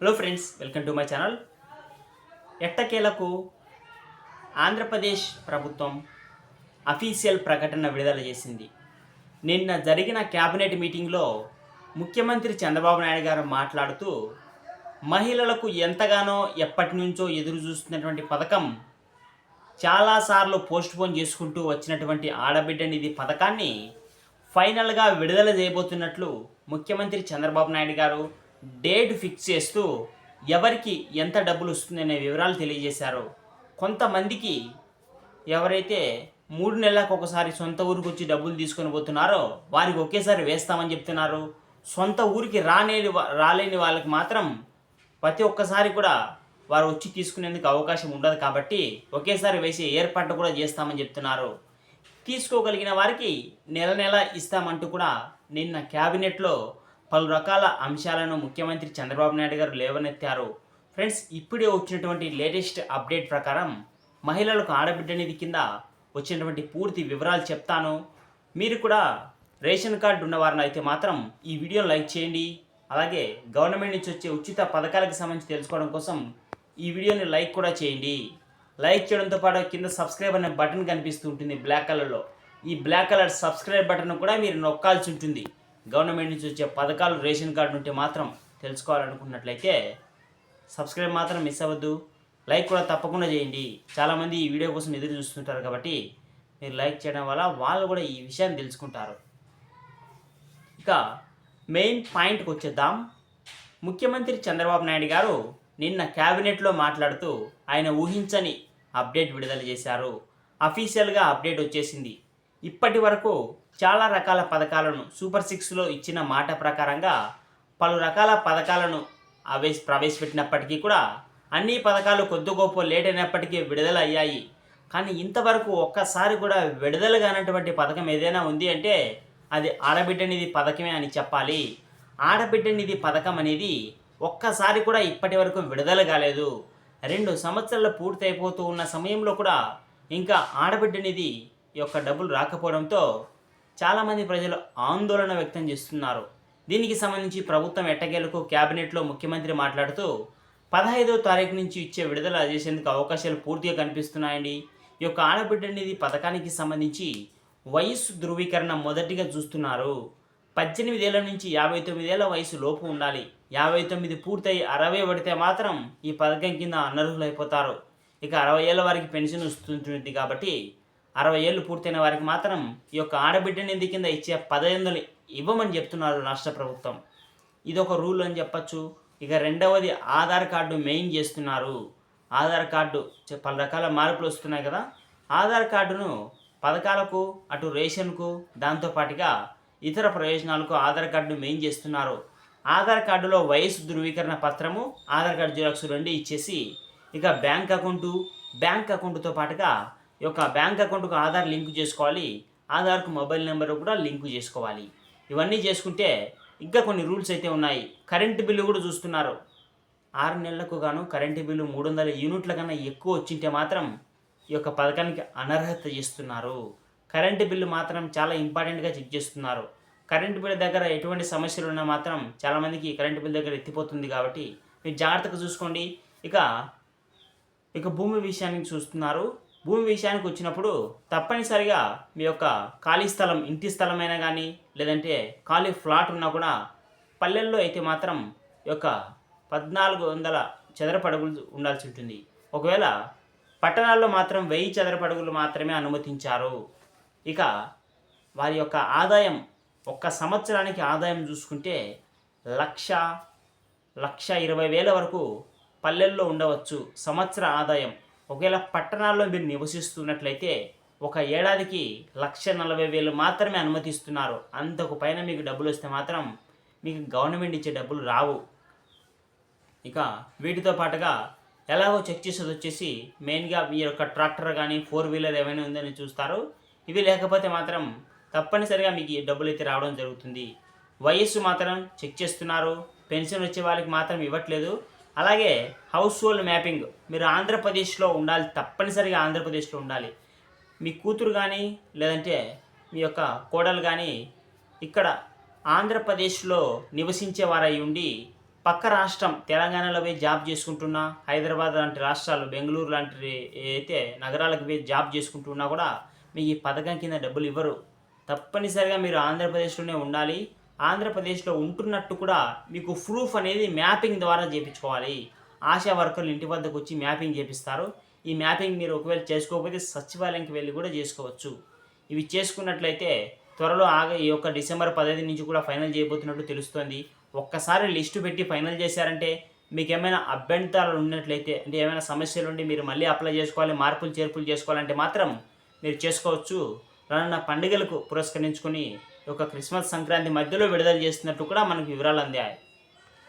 Hello friends welcome to my channel ఎట్టకేలకు ఆంధ్రప్రదేశ్ ప్రభుత్వం official ప్రకటన విడుదల చేసింది. నిన్న జరిగిన క్యాబినెట్ మీటింగ్లో ముఖ్యమంత్రి చంద్రబాబు నాయుడు గారు మాట్లాడుతూ మహిళలకు ఎంతగానో ఎప్పటి నుంచో ఎదురు చూస్తున్నటువంటి పథకం చాలాసార్లు పోస్ట్ పోన్ చేసుకుంటూ వచ్చినటువంటి ఆడబిడ్డ నిధి పథకాన్ని ఫైనల్గా విడుదల చేయబోతున్నట్లు ముఖ్యమంత్రి చంద్రబాబు నాయుడు గారు డేట్ ఫిక్స్ చేస్తూ ఎవరికి ఎంత డబ్బులు వస్తుందనే వివరాలు తెలియజేశారు. కొంతమందికి ఎవరైతే మూడు నెలలకు ఒకసారి సొంత ఊరికి వచ్చి డబ్బులు తీసుకొని పోతున్నారో వారికి ఒకేసారి వేస్తామని చెప్తున్నారు. సొంత ఊరికి రానే రాలేని వాళ్ళకి మాత్రం ప్రతి ఒక్కసారి కూడా వారు వచ్చి తీసుకునేందుకు అవకాశం ఉండదు కాబట్టి ఒకేసారి వేసే ఏర్పాటు కూడా చేస్తామని చెప్తున్నారు. తీసుకోగలిగిన వారికి నెల నెల ఇస్తామంటూ కూడా నిన్న క్యాబినెట్లో పలు రకాల అంశాలను ముఖ్యమంత్రి చంద్రబాబు నాయుడు గారు లేవనెత్తారు. ఫ్రెండ్స్ ఇప్పుడే వచ్చినటువంటి లేటెస్ట్ అప్డేట్ ప్రకారం మహిళలకు ఆడబిడ్డ నిధి కింద వచ్చినటువంటి పూర్తి వివరాలు చెప్తాను. మీరు కూడా రేషన్ కార్డు ఉన్నవారిని అయితే మాత్రం ఈ వీడియోను లైక్ చేయండి. అలాగే గవర్నమెంట్ నుంచి వచ్చే ఉచిత పథకాలకు సంబంధించి తెలుసుకోవడం కోసం ఈ వీడియోని లైక్ కూడా చేయండి. లైక్ చేయడంతో పాటు కింద సబ్స్క్రైబ్ అనే బటన్ కనిపిస్తూ ఉంటుంది బ్లాక్ కలర్లో. ఈ బ్లాక్ కలర్ సబ్స్క్రైబ్ బటన్ కూడా మీరు నొక్కాల్సి ఉంటుంది. గవర్నమెంట్ నుంచి వచ్చే పథకాలు రేషన్ కార్డు ఉంటే మాత్రం తెలుసుకోవాలనుకున్నట్లయితే సబ్స్క్రైబ్ మాత్రం మిస్ అవ్వద్దు. లైక్ కూడా తప్పకుండా చేయండి. చాలామంది ఈ వీడియో కోసం ఎదురు చూస్తుంటారు కాబట్టి మీరు లైక్ చేయడం వల్ల వాళ్ళు కూడా ఈ విషయాన్ని తెలుసుకుంటారు. ఇక మెయిన్ పాయింట్కి వచ్చేద్దాం. ముఖ్యమంత్రి చంద్రబాబు నాయుడు గారు నిన్న క్యాబినెట్లో మాట్లాడుతూ ఆయన ఊహించని అప్డేట్ విడుదల చేశారు. అఫీషియల్గా అప్డేట్ వచ్చేసింది. ఇప్పటి వరకు చాలా రకాల పథకాలను సూపర్ సిక్స్లో ఇచ్చిన మాట ప్రకారంగా పలు రకాల పథకాలను ఆవేశ ప్రవేశపెట్టినప్పటికీ కూడా అన్ని పథకాలు కొద్ది గొప్ప లేట్ అయినప్పటికీ విడుదల అయ్యాయి. కానీ ఇంతవరకు ఒక్కసారి కూడా విడుదల కానటువంటి పథకం ఏదైనా ఉంది అంటే అది ఆడబిడ్డ నిధి పథకమే అని చెప్పాలి. ఆడబిడ్డ నిధి పథకం అనేది ఒక్కసారి కూడా ఇప్పటి వరకు విడుదల కాలేదు. రెండు సంవత్సరాలు పూర్తయిపోతూ ఉన్న సమయంలో కూడా ఇంకా ఆడబిడ్డ నిధి యొక్క డబ్బులు రాకపోవడంతో చాలామంది ప్రజలు ఆందోళన వ్యక్తం చేస్తున్నారు. దీనికి సంబంధించి ప్రభుత్వం ఎట్టకేలకు క్యాబినెట్లో ముఖ్యమంత్రి మాట్లాడుతూ పదహైదో తారీఖు నుంచి ఇచ్చే విడుదల చేసేందుకు అవకాశాలు పూర్తిగా కనిపిస్తున్నాయండి. ఈ యొక్క ఆడబిడ్డ నిధి పథకానికి సంబంధించి వయస్సు ధృవీకరణ మొదటిగా చూస్తున్నారు. పద్దెనిమిదేళ్ళ నుంచి యాభై తొమ్మిదేళ్ళ వయసు లోపు ఉండాలి. యాభై తొమ్మిది పూర్తయి అరవై పడితే మాత్రం ఈ పథకం కింద అనర్హులైపోతారు. ఇక అరవై ఏళ్ళ వారికి పెన్షన్ వస్తుంటుంది కాబట్టి అరవై ఏళ్ళు పూర్తయిన వారికి మాత్రం ఈ యొక్క ఆడబిడ్డ నిధి కింద ఇచ్చే పదహైదు ఇవ్వమని చెప్తున్నారు రాష్ట్ర ప్రభుత్వం. ఇది ఒక రూల్ అని చెప్పచ్చు. ఇక రెండవది ఆధార్ కార్డు మెయిన్ చేస్తున్నారు. ఆధార్ కార్డు పలు రకాల మార్పులు వస్తున్నాయి కదా. ఆధార్ కార్డును పథకాలకు అటు రేషన్కు దాంతోపాటుగా ఇతర ప్రయోజనాలకు ఆధార్ కార్డును మెయిన్ చేస్తున్నారు. ఆధార్ కార్డులో వయసు ధృవీకరణ పత్రము ఆధార్ కార్డు జిరాక్స్ రెండు ఇచ్చేసి ఇక బ్యాంక్ అకౌంటు బ్యాంక్ అకౌంట్తో పాటుగా యొక్క బ్యాంక్ అకౌంట్కు ఆధార్ లింక్ చేసుకోవాలి ఆధార్కు మొబైల్ నెంబర్ కూడా లింక్ చేసుకోవాలి. ఇవన్నీ చేసుకుంటే ఇంకా కొన్ని రూల్స్ అయితే ఉన్నాయి. కరెంటు బిల్లు కూడా చూస్తున్నారు. ఆరు నెలలకు గాను కరెంటు బిల్లు మూడు వందల యూనిట్ల కన్నా ఎక్కువ వచ్చింటే మాత్రం ఈ యొక్క పథకానికి అనర్హత చేస్తున్నారు. కరెంటు బిల్లు మాత్రం చాలా ఇంపార్టెంట్గా చెక్ చేస్తున్నారు. కరెంటు బిల్లు దగ్గర ఎటువంటి సమస్యలు ఉన్నా మాత్రం చాలామందికి కరెంటు బిల్ దగ్గర ఎత్తిపోతుంది కాబట్టి మీరు జాగ్రత్తగా చూసుకోండి. ఇక ఇక భూమి విషయానికి చూస్తున్నారు. భూమి విషయానికి వచ్చినప్పుడు తప్పనిసరిగా మీ యొక్క ఖాళీ స్థలం ఇంటి స్థలమైనా కానీ లేదంటే ఖాళీ ఫ్లాట్ ఉన్నా కూడా పల్లెల్లో అయితే మాత్రం ఈ యొక్క పద్నాలుగు వందల చదరపడుగులు ఉండాల్సి ఉంటుంది. ఒకవేళ పట్టణాల్లో మాత్రం వెయ్యి చదరపడుగులు మాత్రమే అనుమతించారు. ఇక వారి యొక్క ఆదాయం ఒక్క సంవత్సరానికి ఆదాయం చూసుకుంటే లక్ష లక్ష ఇరవై వేల వరకు పల్లెల్లో ఉండవచ్చు సంవత్సర ఆదాయం. ఒకవేళ పట్టణాల్లో మీరు నివసిస్తున్నట్లయితే ఒక ఏడాదికి లక్ష నలభై వేలు మాత్రమే అనుమతిస్తున్నారు. అంతకు పైన మీకు డబ్బులు వస్తే మాత్రం మీకు గవర్నమెంట్ ఇచ్చే డబ్బులు రావు. ఇక వీటితో పాటుగా ఎలాగో చెక్ చేసేది వచ్చేసి మెయిన్గా మీ యొక్క ట్రాక్టర్ కానీ ఫోర్ వీలర్ ఏమైనా ఉందని చూస్తారు. ఇవి లేకపోతే మాత్రం తప్పనిసరిగా మీకు డబ్బులు అయితే రావడం జరుగుతుంది. వయస్సు మాత్రం చెక్ చేస్తున్నారు. పెన్షన్ వచ్చే వాళ్ళకి మాత్రం ఇవ్వట్లేదు. అలాగే హౌస్ హోల్డ్ మ్యాపింగ్ మీరు ఆంధ్రప్రదేశ్లో ఉండాలి తప్పనిసరిగా ఆంధ్రప్రదేశ్లో ఉండాలి. మీ కూతురు కానీ లేదంటే మీ యొక్క కోడలు కానీ ఇక్కడ ఆంధ్రప్రదేశ్లో నివసించే వారై ఉండి పక్క రాష్ట్రం తెలంగాణలో పోయి జాబ్ చేసుకుంటున్నా హైదరాబాద్ లాంటి రాష్ట్రాలు బెంగళూరు లాంటి అయితే నగరాలకు పోయి జాబ్ చేసుకుంటున్నా కూడా మీ ఈ పథకం కింద డబ్బులు ఇవ్వరు. తప్పనిసరిగా మీరు ఆంధ్రప్రదేశ్లోనే ఉండాలి. ఆంధ్రప్రదేశ్లో ఉంటున్నట్టు కూడా మీకు ప్రూఫ్ అనేది మ్యాపింగ్ ద్వారా చేయించుకోవాలి ఆశా వర్కర్లు ఇంటి వద్దకు వచ్చి మ్యాపింగ్ చేపిస్తారు. ఈ మ్యాపింగ్ మీరు ఒకవేళ చేసుకోకపోతే సచివాలయంకి వెళ్ళి కూడా చేసుకోవచ్చు. ఇవి చేసుకున్నట్లయితే త్వరలో ఆగ ఈ యొక్క డిసెంబర్ పదహైదు నుంచి కూడా ఫైనల్ చేయబోతున్నట్టు తెలుస్తోంది. ఒక్కసారి లిస్టు పెట్టి ఫైనల్ చేశారంటే మీకు ఏమైనా అభ్యంతరాలు ఉన్నట్లయితే అంటే ఏమైనా సమస్యలు ఉండి మీరు మళ్ళీ అప్లై చేసుకోవాలి మార్పులు చేర్పులు చేసుకోవాలంటే మాత్రం మీరు చేసుకోవచ్చు. రానున్న పండుగలకు పురస్కరించుకొని యొక్క క్రిస్మస్ సంక్రాంతి మధ్యలో విడుదల చేస్తున్నట్టు కూడా మనకు వివరాలు అందాయి.